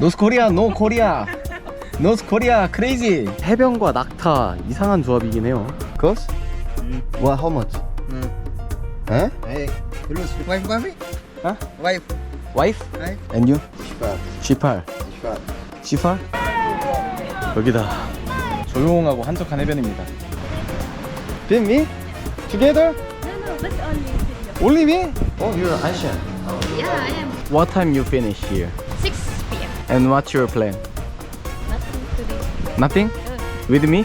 노스 코리아 노 코리아 노스 코리아 크레이지 해변과 낙타 이상한 조합이긴 해요 Cost? What how much? 에? Hey, terus wife wife? Hah? Wife. Wife? Hey. And you? Sifat. 18 Sifat. 시팔? 여기다 조용하고 한적한 해변입니다 me? Together? No, no, but only video. Only me? Oh, you're Asian Yeah, I am. What time you finish here? 6 p.m. And what's your plan? Nothing today. Nothing? With me?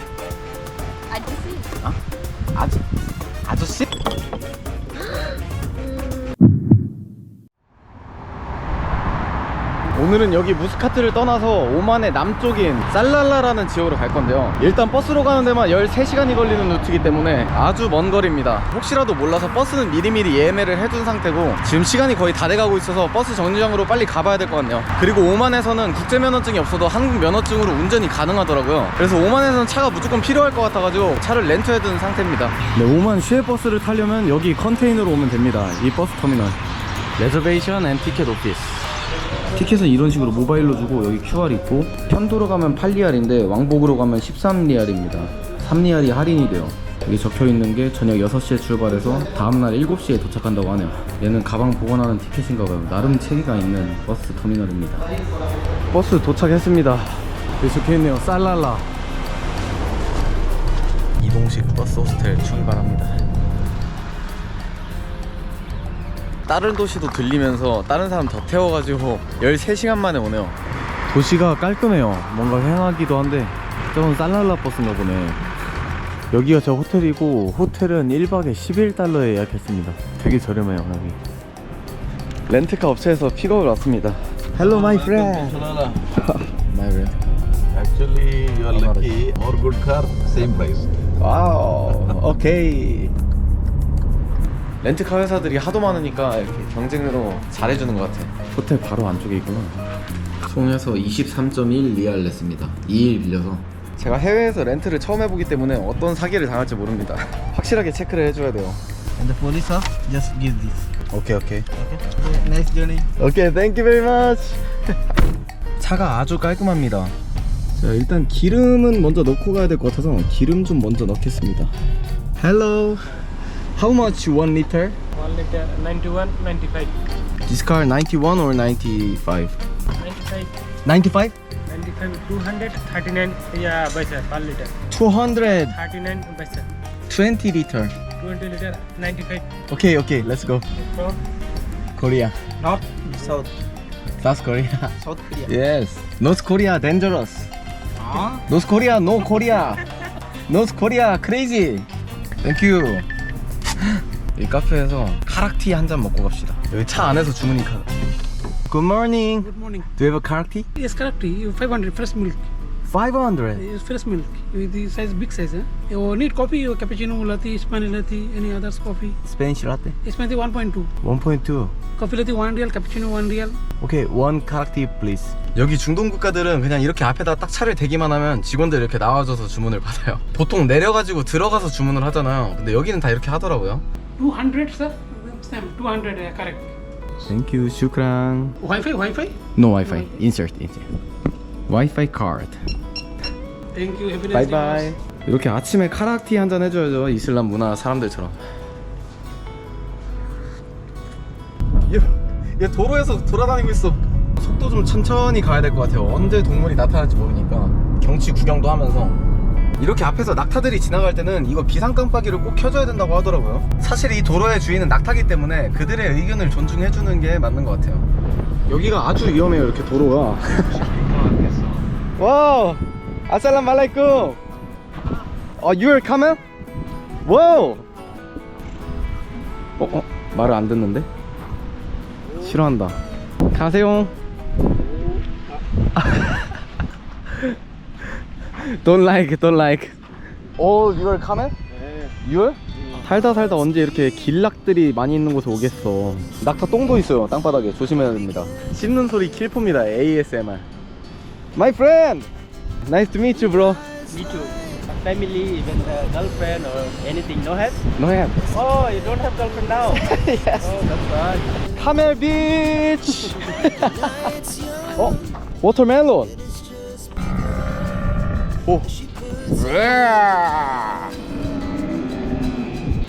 오늘은 여기 무스카트를 떠나서 오만의 남쪽인 살랄라라는 지역으로 갈 건데요. 일단 버스로 가는 데만 13시간이 걸리는 루트이기 때문에 아주 먼 거리입니다. 혹시라도 몰라서 버스는 미리미리 예매를 해둔 상태고 지금 시간이 거의 다 돼가고 있어서 버스 정류장으로 빨리 가봐야 될 것 같네요. 그리고 오만에서는 국제면허증이 없어도 한국 면허증으로 운전이 가능하더라고요. 그래서 오만에서는 차가 무조건 필요할 것 같아가지고 차를 렌트해둔 상태입니다. 네, 오만 쉐버스를 타려면 여기 컨테이너로 오면 됩니다. 이 버스 터미널. 레저베이션 앤 티켓 오피스 티켓은 이런 식으로 모바일로 주고 여기 QR 있고 편도로 가면 8리알인데 왕복으로 가면 13리알입니다. 3리알이 할인이 돼요. 여기 적혀있는 게 저녁 6시에 출발해서 다음날 7시에 도착한다고 하네요. 얘는 가방 보관하는 티켓인가 봐요. 나름 체계가 있는 버스 터미널입니다. 버스 도착했습니다. 여기 적혀있네요. 살랄라. 이동식 버스 호스텔 출발합니다 다른 도시도 들리면서 다른 사람 더 태워가지고 13시간 만에 오네요. 도시가 깔끔해요. 뭔가 휑하기도 한데 저건 살랄라 버스인가 보네. 여기가 저 호텔이고 호텔은 1박에 11달러에 예약했습니다. 되게 저렴해요 여기 렌트카 업체에서 픽업을 왔습니다. Hello my friend. My friend. Actually, you are lucky. More good car, same price. 와우 오케이 렌트카 회사들이 하도 많으니까 이렇게 경쟁으로 잘해주는 것 같아 호텔 바로 안쪽에 있구나. 총해서 23.1 리알 냈습니다. 2일 빌려서. 제가 해외에서 렌트를 처음 해보기 때문에 어떤 사기를 당할지 모릅니다. 확실하게 체크를 해줘야 돼요. And the police off, just give this. 오케이 오케이. Okay. Nice journey. 오케이 땡큐 베리 마치 차가 아주 깔끔합니다. 자 일단 기름은 먼저 넣고 가야 될 것 같아서 기름 좀 먼저 넣겠습니다. Hello How much? One liter? 1 liter 91 95 This car 91 or 95? 95 95? 95 200 39 yeah paisa per liter. 220 39 paisa liter. 20 liter 95 Okay okay let's go. From Korea. North, south. South Korea. South Korea. Yes. North Korea dangerous. Ah. North Korea no Korea. North Korea crazy. Thank you 이 카페에서 카락티 한 잔 먹고 갑시다 여기 차 안에서 주문이 가 Good morning good morning Do you have a karakti? yes correct you 500 fresh milk 500 is fresh milk the size big size eh? you need coffee or cappuccino latte spanish latte any others coffee Spanish latte spanish 1.2 1.2 coffee latte 1 real cappuccino 1 real 오케이 원 카락티 플리즈 여기 중동 국가들은 그냥 이렇게 앞에다 딱 차를 대기만 하면 직원들 이렇게 나와줘서 주문을 받아요 보통 내려가지고 들어가서 주문을 하잖아요 근데 여기는 다 이렇게 하더라고요 200 sir same 200 yeah, correct Thank you 슈크랑 wi-fi wi-fi No Wi-Fi Insert insert Wi-Fi card thank you have a nice day, 바이바이 이렇게 아침에 카락티 한 잔 해줘야죠 이슬람 문화 사람들처럼. 얘, 얘 도로에서 돌아다니고 있어. 속도 좀 천천히 가야 될 것 같아요. 언제 동물이 나타날지 모르니까. 경치 구경도 하면서. 이렇게 앞에서 낙타들이 지나갈 때는 이거 비상 깜빡이를 꼭 켜줘야 된다고 하더라고요. 사실 이 도로의 주인은 낙타기 때문에 그들의 의견을 존중해주는 게 맞는 것 같아요. 여기가 아주 위험해요 이렇게 도로가 와우 아살람 말라이쿰 어 you're coming? 와우 어? 어? 말을 안 듣는데? 싫어한다 가세요 Don't like, don't like Oh, you're coming? You're? 살다 살다 언제 이렇게 길락들이 많이 있는 곳에 오겠어 낙타 똥도 있어요 땅바닥에 조심해야 됩니다 씹는 소리 킬포입니다 ASMR My friend! Nice to meet you bro Me too. Family, even uh, girlfriend or anything, no have? No have Oh, you don't have girlfriend now? yes Oh, that's right. 카멜 비치 어? 워터멜론 오.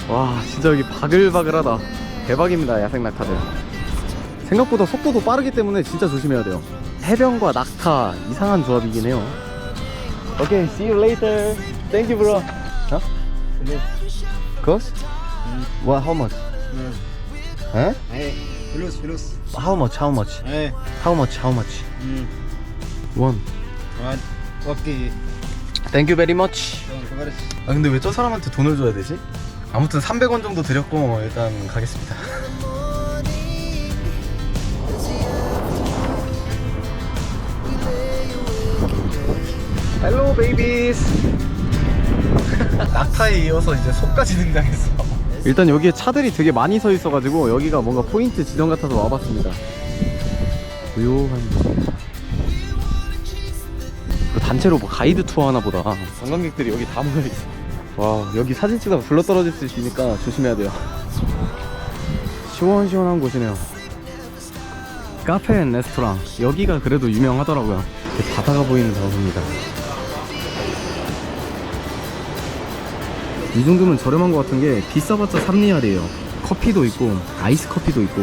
와 진짜 여기 바글바글하다 대박입니다 야생 낙타들 생각보다 속도도 빠르기 때문에 진짜 조심해야 돼요 해변과 낙타 이상한 조합이긴 해요 오케이 see you later thank you bro 어? cost? what how much? 에? Hey, Filus, Filus. how much how much? Hey. how much how much? Hmm. one What? Okay. thank you very much. 아 근데 왜 저 사람한테 돈을 줘야 되지? 아무튼 300원 정도 드렸고 일단 가겠습니다 헬로 베이비스 낙타에 이어서 이제 속까지 등장했어. 일단 여기에 차들이 되게 많이 서 있어가지고 여기가 뭔가 포인트 지점 같아서 와봤습니다. 조용한 그 단체로 뭐 가이드 투어 하나 보다. 관광객들이 여기 다 모여있어. 와 여기 사진 찍다가 굴러 떨어질 수 있으니까 조심해야 돼요. 시원시원한 곳이네요. 카페 앤 레스토랑. 여기가 그래도 유명하더라고요. 이렇게 바다가 보이는 작업입니다 이 정도면 저렴한 것 같은 게 비싸봤자 3리알이에요. 커피도 있고 아이스 커피도 있고.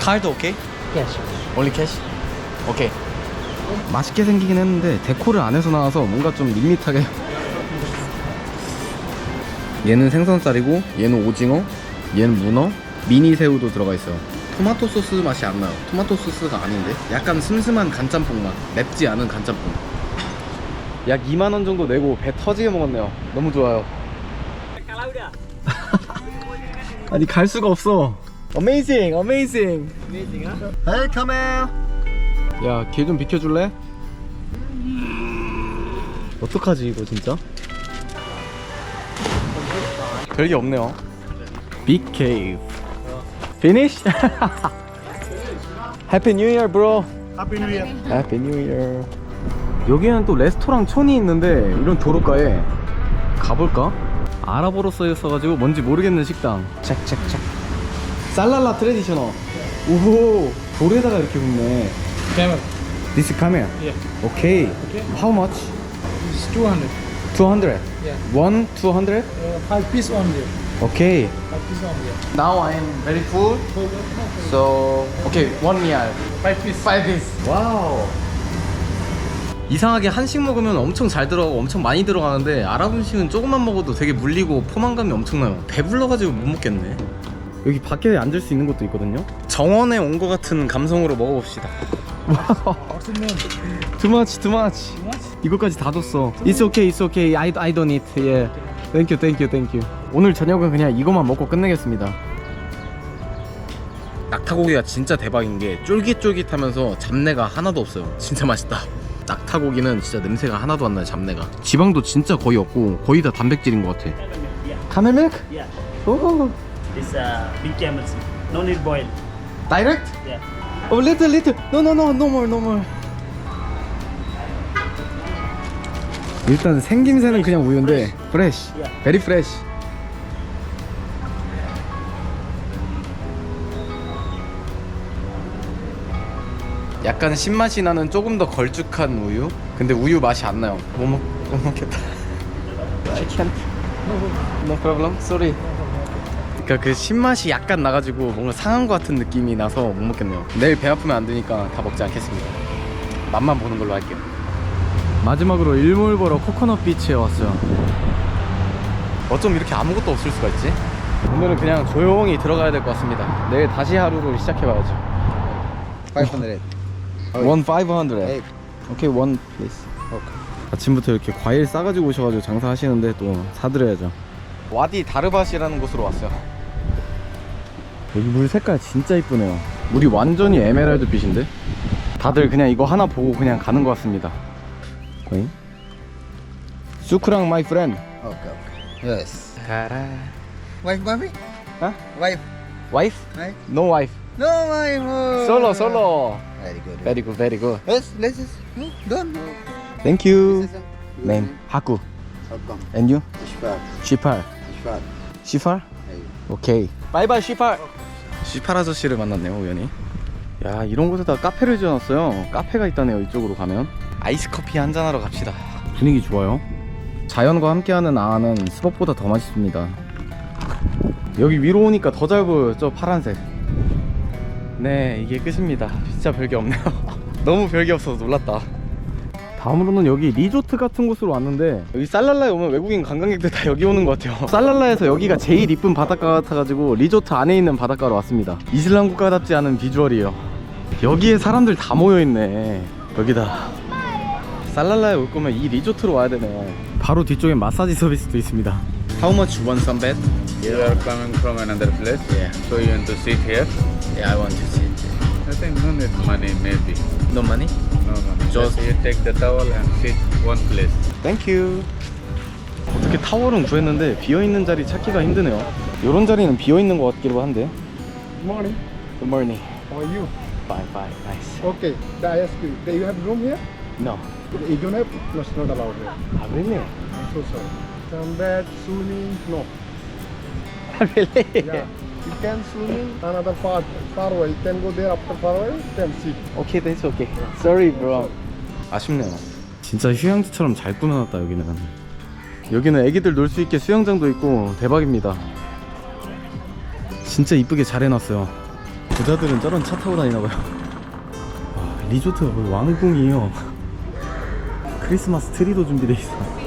카드 오케이? Yes. 올리 캐시? 오케이. 맛있게 생기긴 했는데 데코를 안 해서 나와서 뭔가 좀 밋밋하게. 얘는 생선살이고 얘는 오징어 얘는 문어 미니 새우도 들어가 있어요. 토마토 소스 맛이 안 나요. 토마토 소스가 아닌데? 약간 슴슴한 간짬뽕 맛. 맵지 않은 간짬뽕. 약 2만원 정도 내고 배 터지게 먹었네요. 너무 좋아요 아니 갈 수가 없어 어메이징 어메이징 Hey, come here. 야, 길 좀 비켜줄래? 어떡하지, 이거 진짜? 별게 없네요. Big cave. Finish? Happy New Year, bro. Happy New Year. Happy New Year. 여기는 또 레스토랑 촌이 있는데 이런 도로가에 가볼까? 아랍어로 써있어가지고 뭔지 모르겠는 식당. 책책책. 살랄라 트레디셔널. 오호 돌에다가 이렇게 굽네. Camel. This camel. Yeah. Okay. How much? Is 200. 200. Yeah. One 200. Uh, five piece only. Okay. Five piece only. Now I'm very full. So okay, one meal. Five piece. Five piece. 와우. 이상하게 한식 먹으면 엄청 잘 들어가고 엄청 많이 들어가는데 아랍 음식은 조금만 먹어도 되게 물리고 포만감이 엄청나요. 배불러가지고 못 먹겠네. 여기 밖에 앉을 수 있는 곳도 있거든요. 정원에 온 것 같은 감성으로 먹어봅시다. Too much, too much. 이거까지 다 줬어. It's okay, it's okay. I, I don't eat. Yeah. Thank you, thank you, thank you. 오늘 저녁은 그냥 이거만 먹고 끝내겠습니다. 낙타고기가 진짜 대박인 게 쫄깃쫄깃하면서 잡내가 하나도 없어요. 진짜 맛있다. 낙타고기는 진짜 냄새가 하나도 안 나요, 잡내가. 지방도 진짜 거의 없고 거의 다 단백질인 것 같아. 카멜 밀크? Yeah. 오, This uh, big camels. No need boil. 다이렉트? Yeah. Oh, little, little. No, no, no, no more, no more. 일단 생김새는 그냥 우유인데 프레쉬, Yeah. 베리 프레쉬. 약간 신맛이 나는 조금 더 걸쭉한 우유. 근데 우유 맛이 안 나요. 못, 먹, 못 먹겠다. I can't. No problem. Sorry. 그러니까 그 신맛이 약간 나가지고 뭔가 상한 것 같은 느낌이 나서 못 먹겠네요. 내일 배 아프면 안 되니까 다 먹지 않겠습니다. 맛만 보는 걸로 할게요. 마지막으로 일몰 보러 코코넛 비치에 왔어요. 어쩜 이렇게 아무것도 없을 수가 있지? 오늘은 그냥 조용히 들어가야 될 것 같습니다. 내일 다시 하루를 시작해봐야죠. 500. 원 500. Hey. 오케이 원 플리즈. 아침부터 이렇게 과일 싸가지고 오셔가지고 장사하시는데 또 사드려야죠. 와디 다르바시라는 곳으로 왔어요. 여기 물 색깔 진짜 이쁘네요. 물이 완전히 에메랄드 빛인데? 다들 그냥 이거 하나 보고 그냥 가는 것 같습니다. 오잉? 수크랑 마이 프렌드. Okay, okay. Yes. 가라. Wife, baby? Huh? Wife. 와이프? No wife. No, wife. 솔로 솔로. Very good. Very good, very good. Yes, let's just. No, done. Thank you. This is a- Name 하쿠. Welcome. And you? Ishfaq. 시팔. Ishfaq. 시팔? Hey. 오케이. 바이바이 시팔. 시팔 아저씨를 만났네요 우연히. 야 이런 곳에다 카페를 지어놨어요 카페가 있다네요 이쪽으로 가면 아이스 커피 한잔 하러 갑시다 분위기 좋아요 자연과 함께하는 아아는 수박보다 더 맛있습니다 여기 위로 오니까 더 잘 보여요 저 파란색 네 이게 끝입니다. 진짜 별게 없네요. 너무 별게 없어서 놀랐다. 다음으로는 여기 리조트 같은 곳으로 왔는데 여기 살랄라에 오면 외국인 관광객들 다 여기 오는 것 같아요. 살랄라에서 여기가 제일 이쁜 바닷가 같아가지고 리조트 안에 있는 바닷가로 왔습니다. 이슬람 국가답지 않은 비주얼이에요. 여기에 사람들 다 모여있네. 여기다. 살랄라에 올 거면 이 리조트로 와야 되네. 바로 뒤쪽에 마사지 서비스도 있습니다. How much one sunbed? You are coming from another place? Yeah. So you want to sit here? Yeah, I want to sit I think no need money maybe. No money? No, no. Just- Just you take the towel and sit one place. Thank you. 어떻게 타월은 구했는데 비어있는 자리 찾기가 힘드네요. 이런 자리는 비어있는 것 같기도 한데. Morning. Good morning. How are you? Bye bye. Nice. Okay. I ask you, do you have room here? No. You don't have? No, it's not allowed here. 아 really? I'm so sorry. Sunbed, swimming, no. really? Yeah. You can swimming another part, far away. You can go there after far away, then sit. Okay, that's okay. Sorry, bro. 아쉽네요. 진짜 휴양지처럼 잘 꾸며놨다 여기는. 여기는 애기들 놀 수 있게 수영장도 있고 대박입니다. 진짜 이쁘게 잘 해놨어요. 부자들은 저런 차 타고 다니나봐요. 와, 리조트가 거의 왕궁이에요. 크리스마스 트리도 준비돼 있어.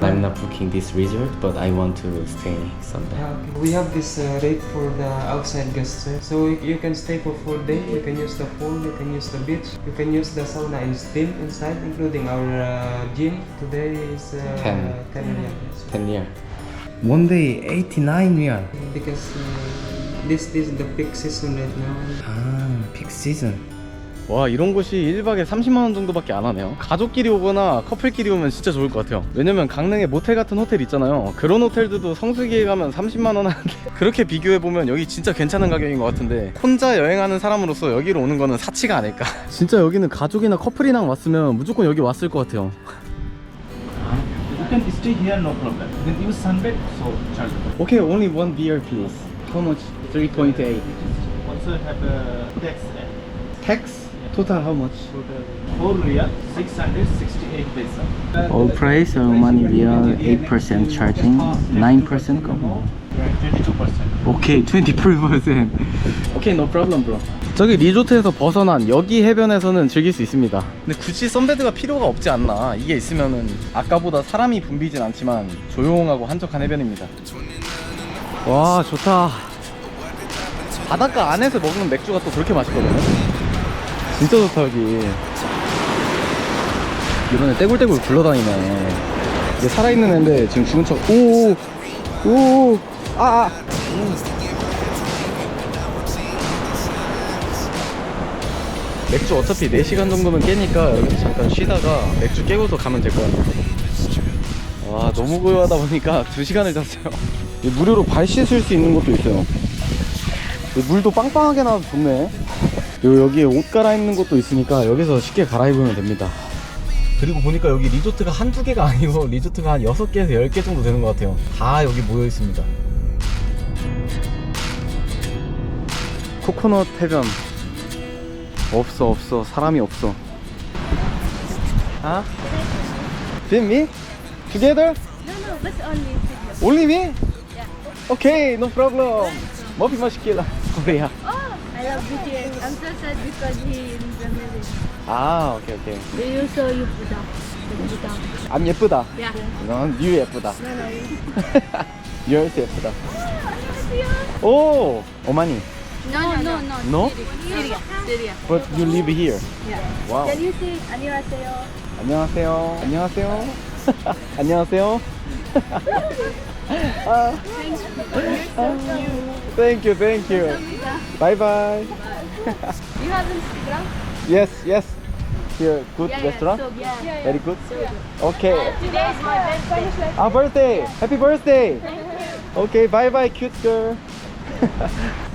I'm not booking this resort, but I want to stay someday. Okay. We have this uh, rate for the outside guests. Eh? So you can stay for full day, you can use the pool, you can use the beach, you can use the sauna and steam inside, including our uh, gym. Today is uh, 10. 10 yuan. 10 yuan. One day, 89 yuan. Because uh, this, this is the peak season right now. Ah, peak season. 와, 이런 곳이 1박에 30만 원 정도밖에 안 하네요. 가족끼리 오거나 커플끼리 오면 진짜 좋을 것 같아요. 왜냐면 강릉에 모텔 같은 호텔 있잖아요. 그런 호텔들도 성수기에 가면 30만 원 하는데 그렇게 비교해 보면 여기 진짜 괜찮은 가격인 것 같은데 혼자 여행하는 사람으로서 여기로 오는 거는 사치가 아닐까. 진짜 여기는 가족이나 커플이랑 왔으면 무조건 여기 왔을 것 같아요. You can stay here, no problem. You can use sunbed, so charge. Okay, only one beer please. How much? 3.8. Also have a tax. eh? Tax? Total how much? Total 4 riyal, 668 paisa. All price or money real 8% charging 9% go. 22%. 오케이 20% 오케이 no problem bro 저기 리조트에서 벗어난 여기 해변에서는 즐길 수 있습니다 근데 굳이 선베드가 필요가 없지 않나 이게 있으면은 아까보다 사람이 붐비진 않지만 조용하고 한적한 해변입니다 와 좋다 바닷가 안에서 먹는 맥주가 또 그렇게 맛있거든요 진짜 좋다 여기 이번에 떼굴떼굴 굴러다니네 이게 살아있는 애인데 지금 죽은 척 오오 오, 아, 아. 맥주 어차피 4시간 정도면 깨니까 여기서 잠깐 쉬다가 맥주 깨고서 가면 될 것 같아요. 와, 너무 고요하다 보니까 2시간을 잤어요. 이 무료로 발 씻을 수 있는 것도 있어요. 이 물도 빵빵하게 나와서 좋네. 그리고 여기에 옷 갈아입는 것도 있으니까 여기서 쉽게 갈아입으면 됩니다. 그리고 보니까 여기 리조트가 한두 개가 아니고 리조트가 한 6개에서 10개 정도 되는 것 같아요. 다 여기 모여 있습니다. 코코넛 해변. 없어, 없어. 사람이 없어. 아? With me? Together? No, no, but only video. Only me? Okay, no problem. 뭐 비마시킬라. 코리아. Oh, I love BTS. I'm so sad because he in the movie. 아, 오케이, 오케이. You Buddha? The Buddha. 안 예쁘다. Yeah. 넌 뉴 예쁘다. No, no, you. 열스 예쁘다. 오, 어머니. No, no, no, no. No? Syria. Syria. But you live here. Yeah. Wow. Can you say 안녕하세요? 안녕하세요. 안녕하세요. 안녕하세요. 아, thank you, thank you. Bye bye. You have Instagram? Yes, yes. Here, good Yeah, restaurant. Yeah, so, yeah. yeah. Very good. Okay. Today is my birthday. 아, birthday. Happy birthday. 오케이, bye bye, cute girl.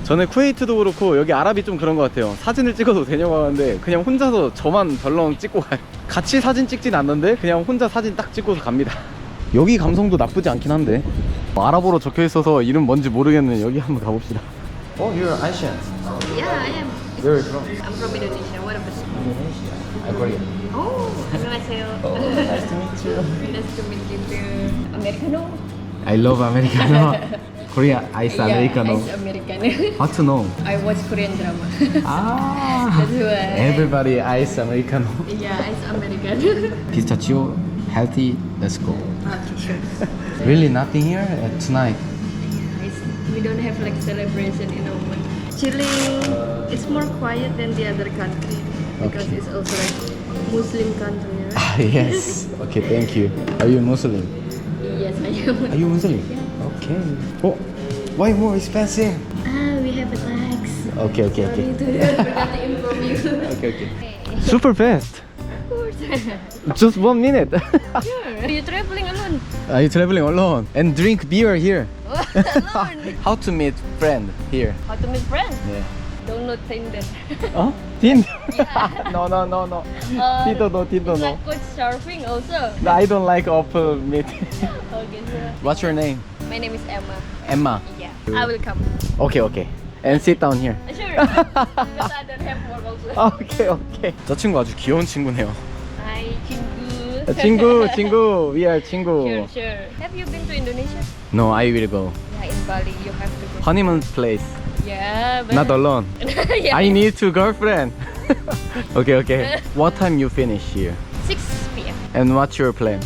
전에 쿠웨이트도 그렇고 여기 아랍이 좀 그런 것 같아요. 사진을 찍어도 되냐고 하는데 그냥 혼자서 저만 덜렁 찍고 가요. 같이 사진 찍진 않는데 그냥 혼자 사진 딱 찍고서 갑니다. 여기 감성도 나쁘지 않긴 한데 아랍어로 적혀 있어서 이름 뭔지 모르겠는데 여기 한번 가봅시다. 어, you're Asian. Yeah, I am. Where are you from? I'm from Indonesia. What about you? Indonesia. I'm Korean. Oh, 안녕하세요. nice to meet you. nice to meet you too. Americano? I love Americano. Korea ice Yeah, Americano. ice Americano. How to know? I watch Korean drama. Ah. That's why. Everybody ice Americano. Yeah, ice Americano. Pistachio, healthy. Let's go. okay, sure. Really nothing here uh, tonight. It's, we don't have like celebration in Oman. Chilling. It's more quiet than the other country because Okay. it's also like Muslim country, right? Ah, yes. Okay, thank you. Are you Muslim? yes, I am. Are you Muslim? Yeah. Okay. Oh, why more expensive? Ah, we have a tax. Okay, okay, Sorry okay. to forgot to inform you. Okay, okay. Super fast. Of course. Just one minute. Are you traveling alone? Are you traveling alone? And drink beer here. alone. How to meet friend here? How to meet friends? Yeah. Download Tinder. Oh? Tinder? no, no, no, no. Uh, Tinder no, Tinder it's no. like coach surfing also. No, I don't like offer meet. Okay, so What's your name? my name is Emma. Emma. Yeah, I will come. Okay, okay. And sit down here. Uh, Sure. because I don't have work also. 오케이 오케이 저 친구 아주 귀여운 친구네요 Hi, Uh, Chingu, Chingu, we are Chingu. Sure, sure. Have you been to Indonesia? No, I will go. Yeah, in Bali, you have to go. Honeymoon place, Yeah, but not alone. yeah. I need two girlfriend. okay, okay. What time you finish here? 6 p.m. And what's your plan?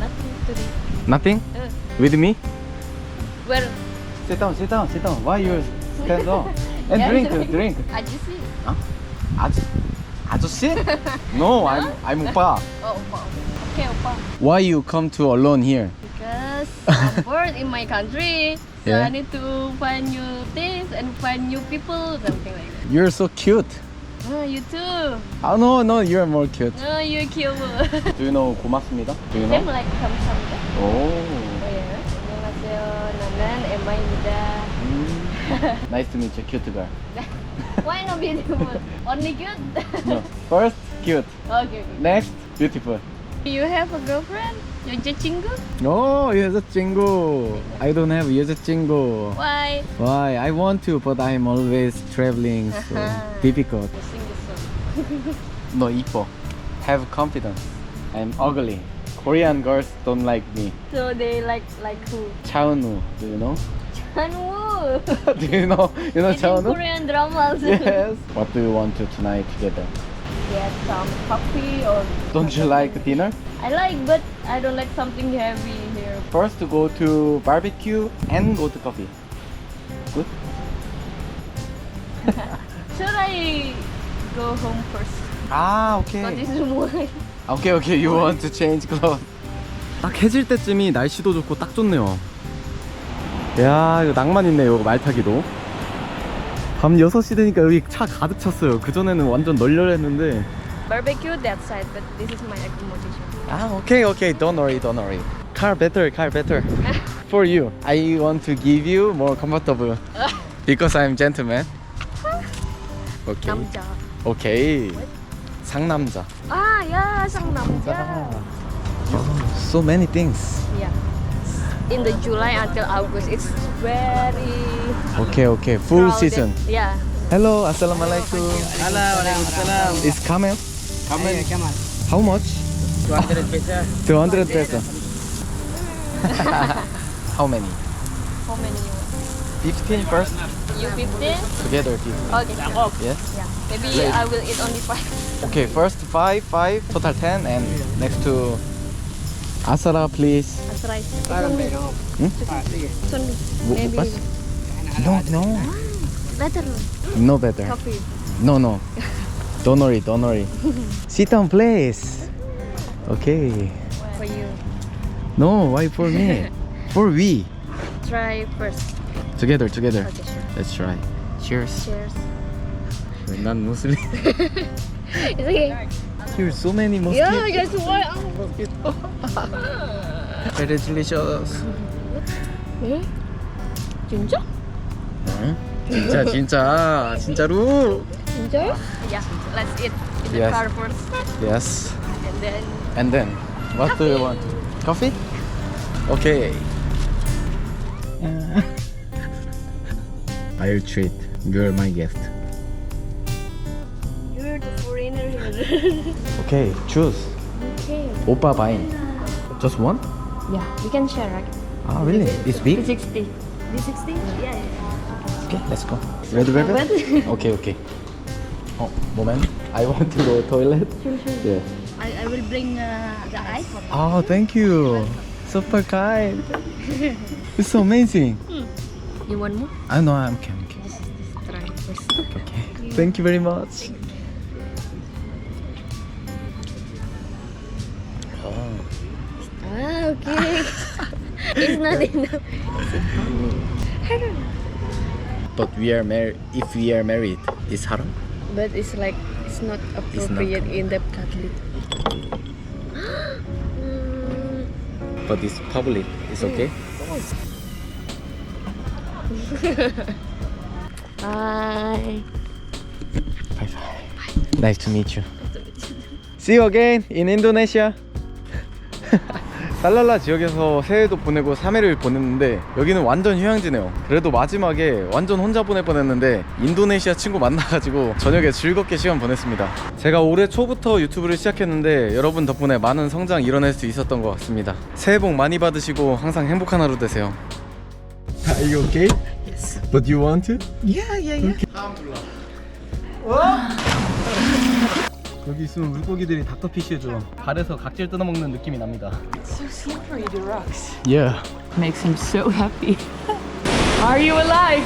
Nothing today. Nothing? Uh, With me? well, Sit down, sit down, sit down. Why you stand up? And Yeah. drink, drink. I just see. 아저씨 No I'm I'm 오빠 Oh, Oppa. Okay, Oppa. Why you come to alone here Because I'm bored in my country. So Yeah. I need to find new things and find new people, something like that. You're so cute Oh, you too. Oh no no you're more cute Oh, you're cute. Do you know 고맙습니다? Do you Same know? like 감사합니다. 오. Oh yeah. 안녕하세요. 나는 엠마입니다. Nice to meet you, cute girl. Why not beautiful? Only good? No. First, cute. okay, okay. Next, beautiful. You have a girlfriend? 여자친구? No, 여자친구. I don't have 여자친구. Why? Why? I want to, but I'm always traveling, so difficult. Sing the song. 너 이뻐. Have confidence. I'm ugly. Korean girls don't like me. So they like like who? 차은우, do you know? Hanwoo. do you know? You know It's in 차은우? Korean dramas. Yes. What do you want to tonight together? Get some coffee or. Don't you like dinner? I like, but I don't like something heavy here. First go to barbecue and go to coffee. Good? Should I go home first? 아 Because 오케이 this is more. 오케이 오케이 you want to change clothes 딱 해질 때쯤이 날씨도 좋고 딱 좋네요 야 이거 낭만 있네요 이거 말 타기도 밤 6시 되니까 여기 차 가득 찼어요 그전에는 완전 널널했는데 Barbecue that side, but this is my accommodation. 아 오케이 오케이 don't worry don't worry car better car better for you I want to give you more comfortable because I'm gentleman 오케이 남자. 오케이 상남자 Ah, yeah, sang namja. so many things Yeah. in the July until August. It's very okay, okay, full crowded. season. Yeah. Hello, assalamualaikum. Waalaikumsalam. It's camel? Camel. camel. How much? 200 pesos. 200 pesos. How many? How many? 15 first. You 15? Together 15. Okay. Yeah. Yeah. Maybe I will eat only five. Okay, first five, five, total 10, and next to Asara, please. Asara is... Hmm? What? No, no. Better. No better. Coffee. No, no. don't worry, don't worry. Sit down, please. Okay. For you. No, why for me? for we. Try first. Together, together. Okay, sure. Let's try. Cheers. Cheers. We're not Muslim. it's okay. Here so many Yeah, mosquitoes. just why? Very delicious. 응? 진짜? 응? 진짜 진짜 진짜로. 진짜요? Yeah. Let's eat in the Yes. car first, Yes. and then And then what do you want? Coffee? Okay. I'll treat. You're my guest. okay, choose. Okay. Oppa buying. Just one? Yeah, we can share, right? Ah, really? It's big? B60. B60? Yeah. Okay, let's go. ready ready okay, okay. Oh, moment. I want to go toilet. Sure, sure. Yeah. I, I will bring uh, the iPhone. Oh, thank you. Super kind. it's so amazing. Hmm. You want more? Ah, I know, I'm okay. okay. Try first. Okay. Thank you very much. Okay. it's not enough. But we are married. If we are married, it's haram. But it's like it's not It's not appropriate in the Catholic. Mm, But it's public. It's okay. Bye. Bye bye. Nice to meet you. See you again in Indonesia. 살랄라 지역에서 새해도 보내고 3회를 보냈는데 여기는 완전 휴양지네요. 그래도 마지막에 완전 혼자 보낼 뻔했는데 인도네시아 친구 만나가지고 저녁에 즐겁게 시간 보냈습니다. 제가 올해 초부터 유튜브를 시작했는데 여러분 덕분에 많은 성장 이뤄낼 수 있었던 것 같습니다. 새해 복 많이 받으시고 항상 행복한 하루 되세요. Are you okay? Yes. But you want to? 여기 있으면 물고기들이 닥터피쉬죠 발에서 각질 뜯어먹는 느낌이 납니다 So slippery, the rocks. Yeah Makes him so happy. Are you alive?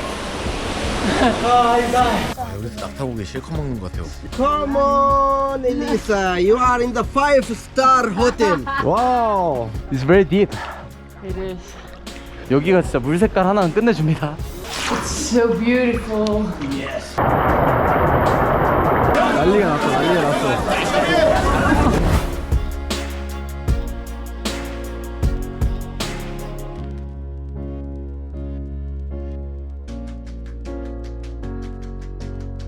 여기서 낙타 고기 실컷 먹는 것 같아요 Come on, Elisa. You are in the five star hotel. 와우 It's very deep It is. 여기가 진짜 물 색깔 하나는 끝내줍니다 So beautiful. 난리가 났어